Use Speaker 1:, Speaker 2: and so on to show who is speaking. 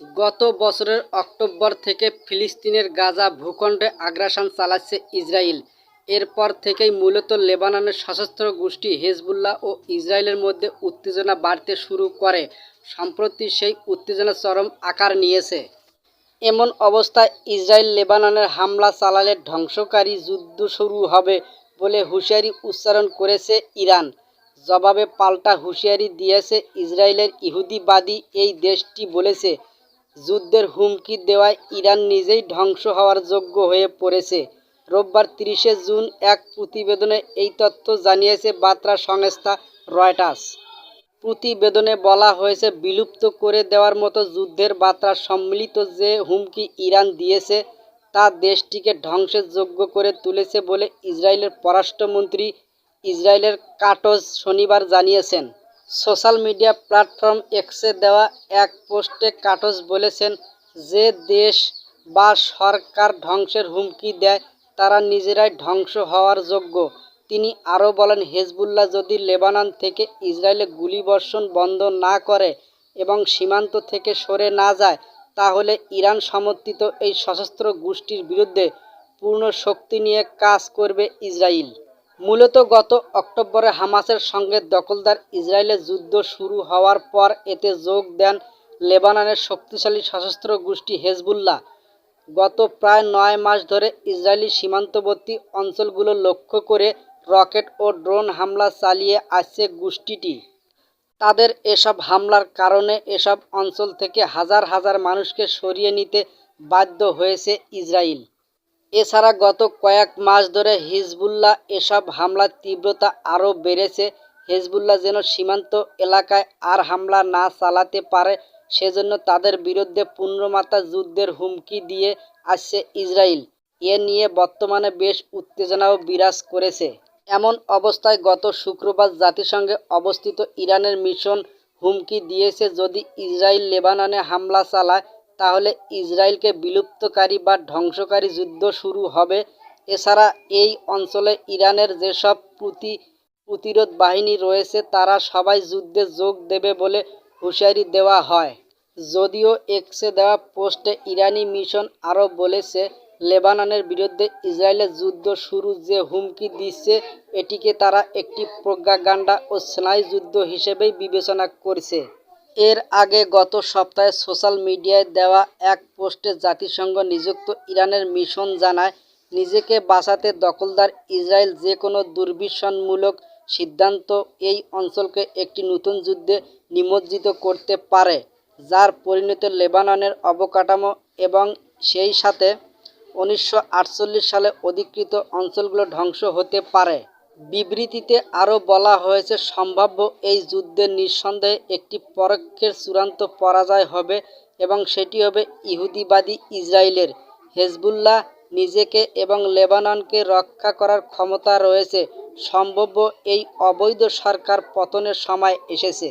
Speaker 1: গত বছরের অক্টোবর থেকে ফিলিস্তিনের গাজা ভূখণ্ডে আগ্রাসন চালাচ্ছে ইসরায়েল এরপর থেকেই মূলত লেবাননের সশস্ত্র গোষ্ঠী হেজবুল্লাহ ও ইসরায়েলের মধ্যে উত্তেজনা বাড়তে শুরু করে, সম্প্রতি সেই উত্তেজনা চরম আকার নিয়েছে। এমন অবস্থায় ইসরায়েল লেবাননের হামলা চালালে ধ্বংসকারী যুদ্ধ শুরু হবে বলে হুঁশিয়ারি উচ্চারণ করেছে ইরান। জবাবে পাল্টা হুঁশিয়ারি দিয়েছে ইসরায়েলের ইহুদিবাদী এই দেশটি বলেছে যুদ্ধের হুমকি দেওয়ায় ইরান নিজেই ধ্বংস হওয়ার যোগ্য হয়ে পড়েছে। রোববার তিরিশে জুন এক প্রতিবেদনে এই তথ্য জানিয়েছে বার্তা সংস্থা রয়টার্স। প্রতিবেদনে বলা হয়েছে, বিলুপ্ত করে দেওয়ার মতো যুদ্ধের বার্তা সম্মিলিত যে হুমকি ইরান দিয়েছে, তা দেশটিকে ধ্বংসের যোগ্য করে তুলেছে বলে ইসরায়েলের পররাষ্ট্রমন্ত্রী ইসরায়েলের কাটজ শনিবার জানিয়েছেন। সোশ্যাল মিডিয়া প্ল্যাটফর্ম এক্সে দেওয়া এক পোস্টে কাটজ বলেছেন যে দেশ বা সরকার ধ্বংসের হুমকি দেয়, তারা নিজেরাই ধ্বংস হওয়ার যোগ্য। তিনি আরও বলেন, হেজবুল্লাহ যদি লেবানন থেকে ইসরায়েলে গুলিবর্ষণ বন্ধ না করে এবং সীমান্ত থেকে সরে না যায়, তাহলে ইরান সমর্থিত এই সশস্ত্র গোষ্ঠীর বিরুদ্ধে পূর্ণ শক্তি নিয়ে কাজ করবে ইসরায়েল। মূলত গত অক্টোবরে হামাসের সঙ্গে দখলদার ইসরায়েলের যুদ্ধ শুরু হওয়ার পর এতে যোগ দেন লেবাননের শক্তিশালী সশস্ত্র গোষ্ঠী হেজবুল্লাহ। গত প্রায় নয় মাস ধরে ইসরায়েলি সীমান্তবর্তী অঞ্চলগুলো লক্ষ্য করে রকেট ও ড্রোন হামলা চালিয়ে আসছে গোষ্ঠীটি। তাদের এসব হামলার কারণে এসব অঞ্চল থেকে হাজার হাজার মানুষকে সরিয়ে নিতে বাধ্য হয়েছে ইসরায়েল। এছাড়া গত কয়েক মাস ধরে হিজবুল্লাহ এসব হামলার তীব্রতা আরও বেড়েছে। হিজবুল্লাহ যেন সীমান্ত এলাকায় আর হামলা না চালাতে পারে, সেজন্য তাদের বিরুদ্ধে পূর্ণমাত্রা যুদ্ধের হুমকি দিয়ে আসছে ইসরায়েল। এ নিয়ে বর্তমানে বেশ উত্তেজনাও বিরাজ করেছে। এমন অবস্থায় গত শুক্রবার জাতিসংঘে অবস্থিত ইরানের মিশন হুমকি দিয়েছে যদি ইসরায়েল লেবাননে হামলা চালায় তাহলে ইসরায়েলকে বিলুপ্তকারী বা ধ্বংসকারী যুদ্ধ শুরু হবে। এছাড়া এই অঞ্চলে ইরানের যেসব প্রতি, প্রতিরোধ বাহিনী রয়েছে, তারা সবাই যুদ্ধে যোগ দেবে বলে হুঁশিয়ারি দেওয়া হয়। যদিও এক্সে দেওয়া পোস্টে ইরানি মিশন আরও বলেছে, লেবাননের বিরুদ্ধে ইসরায়েলের যুদ্ধ শুরু যে হুমকি দিচ্ছে, এটিকে তারা একটি প্রজ্ঞাগান্ডা ও স্নায়ু যুদ্ধ হিসেবেই বিবেচনা করছে। এর আগে গত সপ্তাহে সোশ্যাল মিডিয়ায় দেওয়া এক পোস্টে জাতিসংঘ নিযুক্ত ইরানের মিশন জানায়, নিজেকে বাঁচাতে দখলদার ইসরায়েল যে কোনো দুর্বিষণমূলক সিদ্ধান্ত এই অঞ্চলকে একটি নতুন যুদ্ধে নিমজ্জিত করতে পারে, যার পরিণতি লেবাননের অবকাঠামো এবং সেই সাথে উনিশশো আটচল্লিশ সালে অধিকৃত অঞ্চলগুলো ধ্বংস হতে পারে। বিবৃতিতে আরও বলা হয়েছে, সম্ভাব্য এই যুদ্ধে নিঃসন্দেহে একটি পরক্ষের চূড়ান্ত পরাজয় হবে এবং সেটি হবে ইহুদিবাদী ইসরায়েলের। হেজবুল্লাহ নিজেকে এবং লেবাননকে রক্ষা করার ক্ষমতা রয়েছে। সম্ভাব্য এই অবৈধ সরকার পতনের সময় এসেছে।